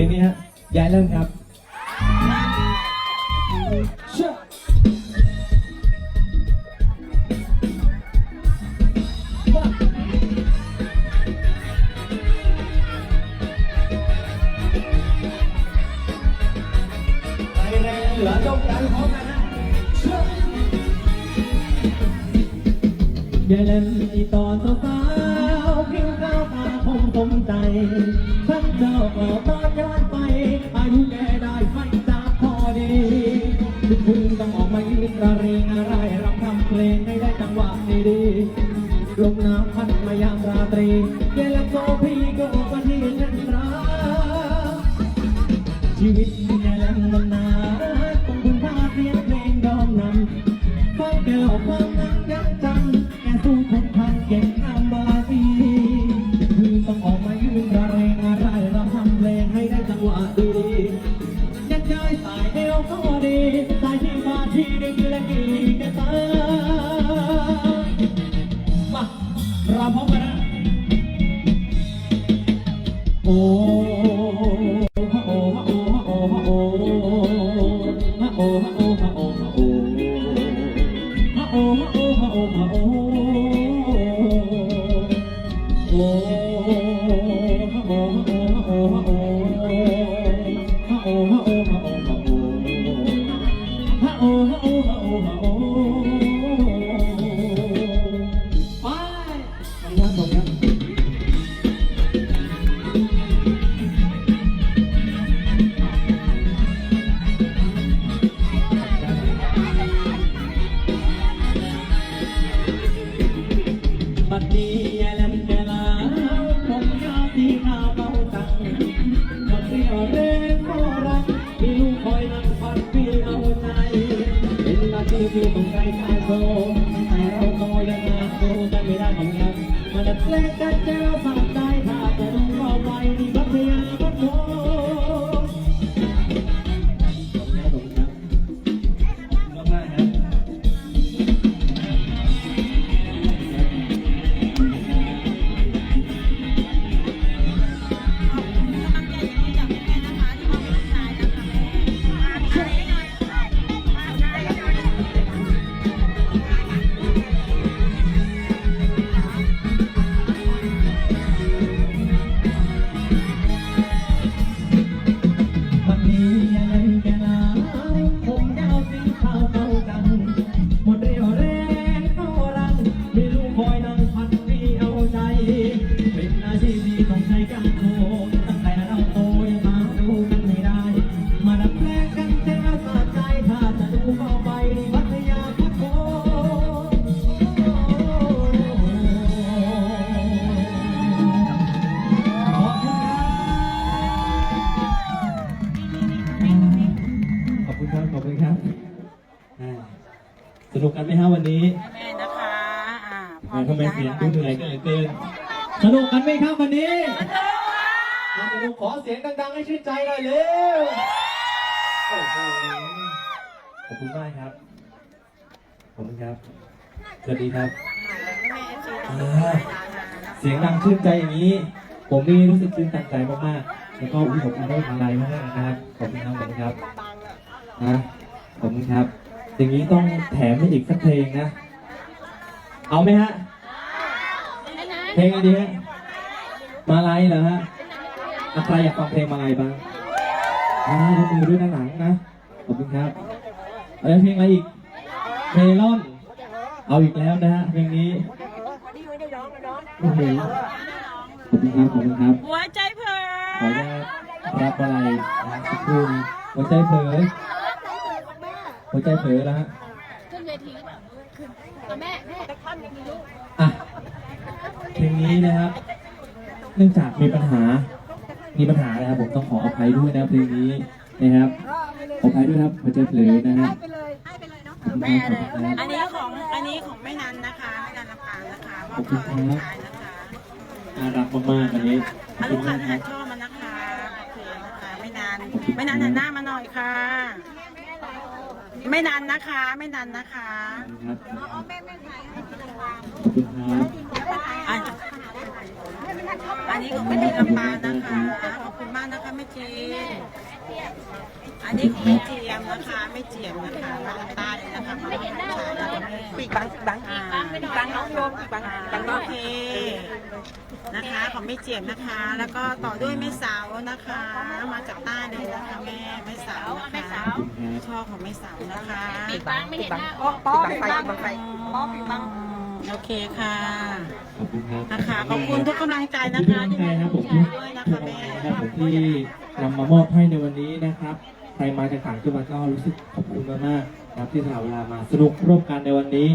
พลงนี้ฮะยายเริ่มครับเชื่อเล่นที่ตอนโซ่าเล่นอีตอสาวๆกินข้าวตาคมคมใจฉันเจ้าก็ต้ ยวความ ทีที่ต้องใจกายโตแต่เราโตยังมาดูจะไม่ได้ของงามาดัดแปลงกันเจ้าสา คุณครับ ขอบคุณครับอ่าสนุกกันไหมฮะวันนี้แม่นะคะอ่าพอทำไมที่จะเสียงให้ดูเหนื่อยกันเหลือเกิน สนุกกันไหมครับวันนี้อะสนุกขอเสียงดังๆให้ชื่นใจหน่อยเร็วโอ้โหขอบคุณมากครับ ขอบคุณครับ สวัสดีครับแม่เอฟซีอ่าเสียงดังชื่นใจอย่างนี้ ผมนี่รู้สึกตื่นตันใจมากๆ แล้วก็อุ้ยขอบคุณด้วยอะไรมากๆนะครับ ขอบคุณครับขอบคุณครับ นะขอบคุณครับ อย่างนี้ต้องแถมให้อีกสักเพลงนะ เอาไหมฮะ เพลงอะไรดีฮะ มาลายเหรอฮะอะใครอยากฟังเพลงมาลายบ้างอ่ายกมือด้วยด้านหลังนะ ขอบคุณครับเอาแล้วเพลงอะไรอีกเพลลอน เอาอีกแล้วนะฮะเพลงนี้โอ้โหขอบคุณครับขอบคุณครับ หัวใจเพลิขออนุญาตรับอะไรนะสักครู่นี้หัวใจเผลอ หัวใจเผลอแล้วฮะขึ้นเวทีหรือเปล่าขึ้นเอาแม่แม่ตะคอนยังมีลูกอะเพลงนี้นะครับ เนื่องจากมีปัญหา มีปัญหานะครับ ผมต้องขออภัยด้วยนะเพลงนี้นะครับ ขออภัยด้วยนะครับหัวใจเผลอนะฮะไปเลยให้ไปเลยเนาะขอบคุณแม่คเลรับยขอบคุณครับอันนี้ของอันนี้ของแม่นันนะคะแม่นันลำปางนะคะมอบต่อลูกชายนะคะน่ารักมากๆอันนี้ขอบอาคุลูณกค้ามากคหารับชอบมันนะคะโอเคนะคะไม่นานไม่นานหันหน้ามาหน่อยค่ะ ไม่นานนะคะ ไม่นานนะคะขอบคุณครับขอบคุณครับ อะ อันนี้ของแม่จีนลำปางนะคะ ขอบคุณมากนะคะแม่จีนอันนี้ของแม่เจียมนะคะแม่เจียมนะคะมาจากใต้เลยนะคะมาจากชายนะคะแม่ปีกบังปีกบังปีกบังน้องโยมปีกบังปีกบังโอเคนะคะของแม่เจียมนะคะ แล้วก็ต่อด้วยแม่สาวนะคะ มาจากใต้เลยนะคะแม่แม่สาวนะคะช่อของแม่สาวนะคะปีกบังไม่เห็นหน้าป้อปีกบังไฟป้อปีกบัง โอเคค่ะขอบคุณครับนะคะขอบคุณทุกกำลังใจนะคะที่มาร่วมใจด้วยนะคะแม่นะครับผมที่นำมามอบให้ในวันนี้นะครับ ใครมาจากต่างจังหวัดก็รู้สึกขอบคุณมากๆนะครับที่สละเวลามาสนุกร่วมกันในวันนี้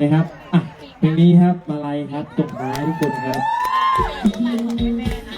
นะครับอะเพลงนี้ครับมาลัยครับส่งท้ายทุกคนครับแม่นะคะแม่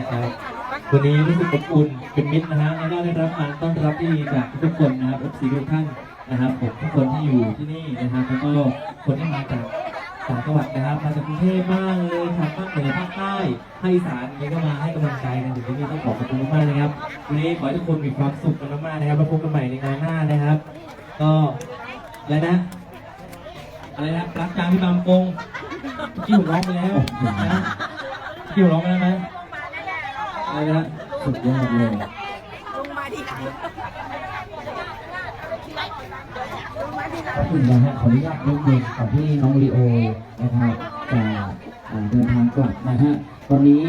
ขอบคุณมากครับวันนี้รู้สึกอบอุ่นเป็นมิตรนะฮะและก็ได้รับการต้อนรับที่ดีจากทุกคนนะครับ FC ทุกท่านนะครับผมทุกคนที่อยู่ที่นี่นะครับแล้วก็คนที่มาจากต่างจังหวัดนะครับมาจากกรุงเทพบ้างเลยทางภาคเหนือภาคใต้ภาคอีสานนี้ก็มาให้กำลังใจกันถึงที่นี่ต้องขอขอบคุณมากๆนะครับวันนี้ขอให้ทุกคนมีความสุขกันมากๆนะครับแล้วพบกันใหม่ในงานหน้านะครับ ก็อะไรนะ อะไรนะรักจางพี่บางกงที่ผมร้องไปแล้วนะพี่ร้องได้ไหมอะ ไรนะสุดยอดเลยก็ถึงนะฮะขออนุญาตนิดนึงก่อนที่น้องลีโอนะครับจะเดินทางกลับนะฮะตอนนี้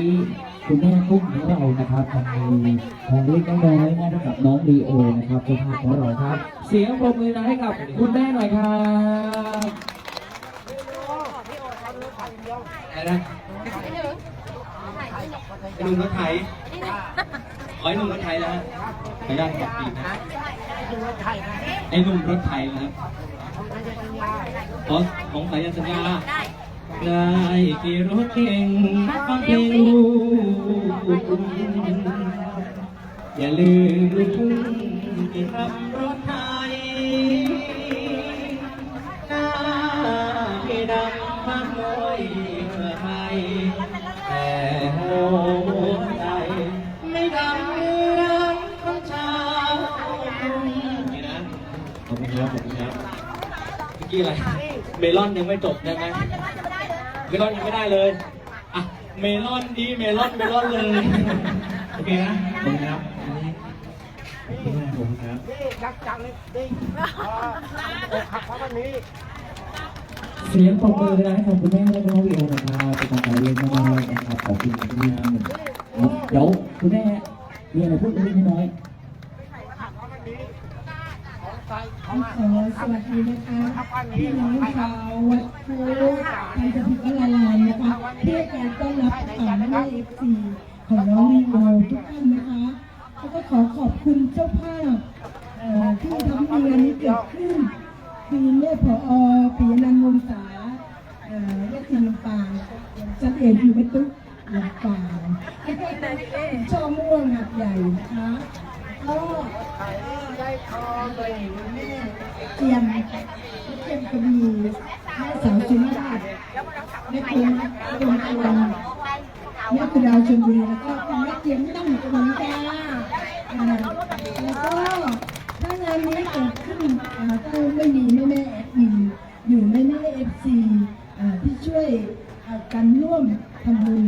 คุณแม่กุ้งของเรานะครับทำมีของเล็กน้อยๆมอบให้กับน้องลีโอนะครับเจ้าภาพของเราครับ เสียงปรบมือนะให้กับคุณแม่หน่อยครับอะไรนะ หนุ่มรถไถขอให้หนุ่มรถไถแล้วฮะขออนุญาตขอบปีนะไอ้หนุ่มรถไถนะครับขอของสายันสัญญาได้กี่รถเก่งฟังเพลงลูกอย่าลืมลูกทุ่งที่ทำรถไถ เมลอนยังไม่จบได้ไหมเมลอนยังไม่ได้เลยอะเมลอนดีเมลอนเมลอนเลยโอเคนะขอบคุณครับอันนี้ขอบคุณมากขอบคุณครับเสียงปรบมือนะให้กับคุณแม่และน้องลีโอนะครับเป็นกำลังใจเล็กน้อยนะครับขอบคุณคุณแม่ทั้งหมดเดี๋ยวคุณแม่มีอะไรพูดเล็กน้อย ขอสวัสดีนะคะพี่น้องชาววัดโพไทยสถิตวรารามนะคะเพื่อการต้อนรับผ่านแม่เอฟซีของน้องลีโอทุกท่านนะคะแล้วก็ขอขอบคุณเจ้าภาพที่ทำให้งานนี้เกิดขึ้นคือแม่ผอปีนันท์วงศาเอ่อยติลำปางจันเอกอยู่วัดตุ๊กลำปางแล้วก็ช่อม่วงหัดใหญ่นะคะ ก็เตรียมเตรียมกระบี่แม่สาวสุนาถแม่คุณดวงตวนแม่คุณดาวชลบุรีแล้วก็แม่เตรียมไม่ต้องอยู่ตรงนี้จ้าอ่าแล้วก็ถ้างานนี้เกิดขึ้นอ่าถ้ไม่มีแม่แม่แอดมินอยู่แม่แม่เอฟซีที่ช่วยกันร่วมทำบุญ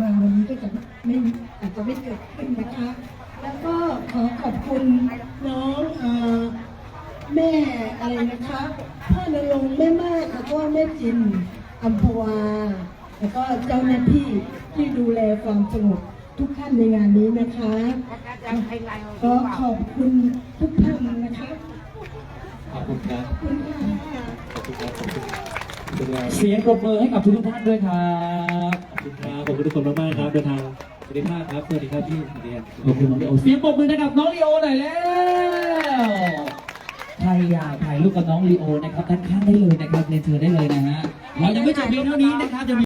มาวันนี้ก็จะไม่อาจจะไม่เกิดขึ้นนะคะ แล้วก็ขอขอบคุณน้องอ่า แม่อะไรนะคะพ่อนรงค์แม่มากแล้วก็แม่จินอัมพวา แล้วก็เจ้าหน้าที่ที่ดูแลความสงบทุกท่านในงานนี้นะคะ ก็ขอบคุณทุกท่านนะคะขอบคุณครับขอบคุณค่ะขอบคุณครับ ขอบคุณครับ ขอบคุณครับ เสียงปรบมือให้กับทุกท่านด้วยครับขอบคุณครับขอบคุณทุกคนมากๆครับเดินทางสวัสดีครับครับสวัสดีครับพี่สวัสดีครับขอบคุณน้องลีโอเสียงปรบมือให้กับน้องลีโอหน่อยแล้วใครอยากถ่ายรูปกับน้องลีโอนะครับด้านข้างได้เลยนะครับเรียนเชิญได้เลยนะฮะเรายังไม่จบเพียงเท่านี้นะครับจะมี